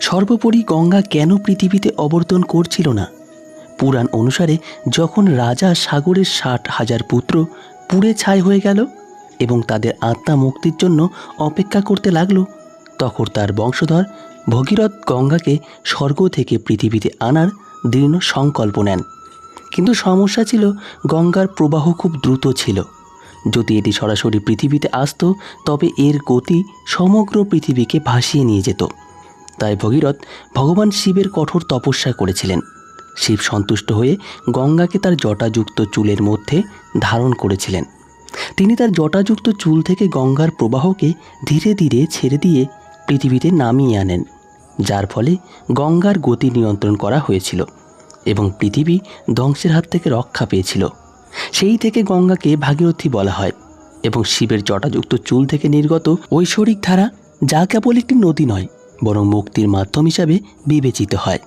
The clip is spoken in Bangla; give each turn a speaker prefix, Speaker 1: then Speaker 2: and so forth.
Speaker 1: সর্বোপরি গঙ্গা কেন পৃথিবীতে অবর্তন করছিল না? পুরাণ অনুসারে যখন রাজা সাগরের ষাট হাজার পুত্র পুড়ে ছাই হয়ে গেল এবং তাদের আত্মা মুক্তির জন্য অপেক্ষা করতে লাগল, তখন তার বংশধর ভগীরথ গঙ্গাকে স্বর্গ থেকে পৃথিবীতে আনার দৃঢ় সংকল্প নেন। কিন্তু সমস্যা ছিল, গঙ্গার প্রবাহ খুব দ্রুত ছিল। যদি এটি সরাসরি পৃথিবীতে আসতো, তবে এর গতি সমগ্র পৃথিবীকে ভাসিয়ে নিয়ে যেত। তাই ভগীরথ ভগবান শিবের কঠোর তপস্যা করেছিলেন। শিব সন্তুষ্ট হয়ে গঙ্গাকে তার জটাযুক্ত চুলের মধ্যে ধারণ করেছিলেন। তিনি তার জটাযুক্ত চুল থেকে গঙ্গার প্রবাহকে ধীরে ধীরে ছেড়ে দিয়ে পৃথিবীতে নামিয়ে আনেন, যার ফলে গঙ্গার গতি নিয়ন্ত্রণ করা হয়েছিল এবং পৃথিবী ধ্বংসের হাত থেকে রক্ষা পেয়েছিল। সেই থেকে গঙ্গাকে ভাগীরথী বলা হয় এবং শিবের জটাযুক্ত চুল থেকে নির্গত ঐশ্বরিক ধারা যা কেবল একটি নদী নয় বরং মুক্তির মাধ্যম হিসাবে বিবেচিত হয়।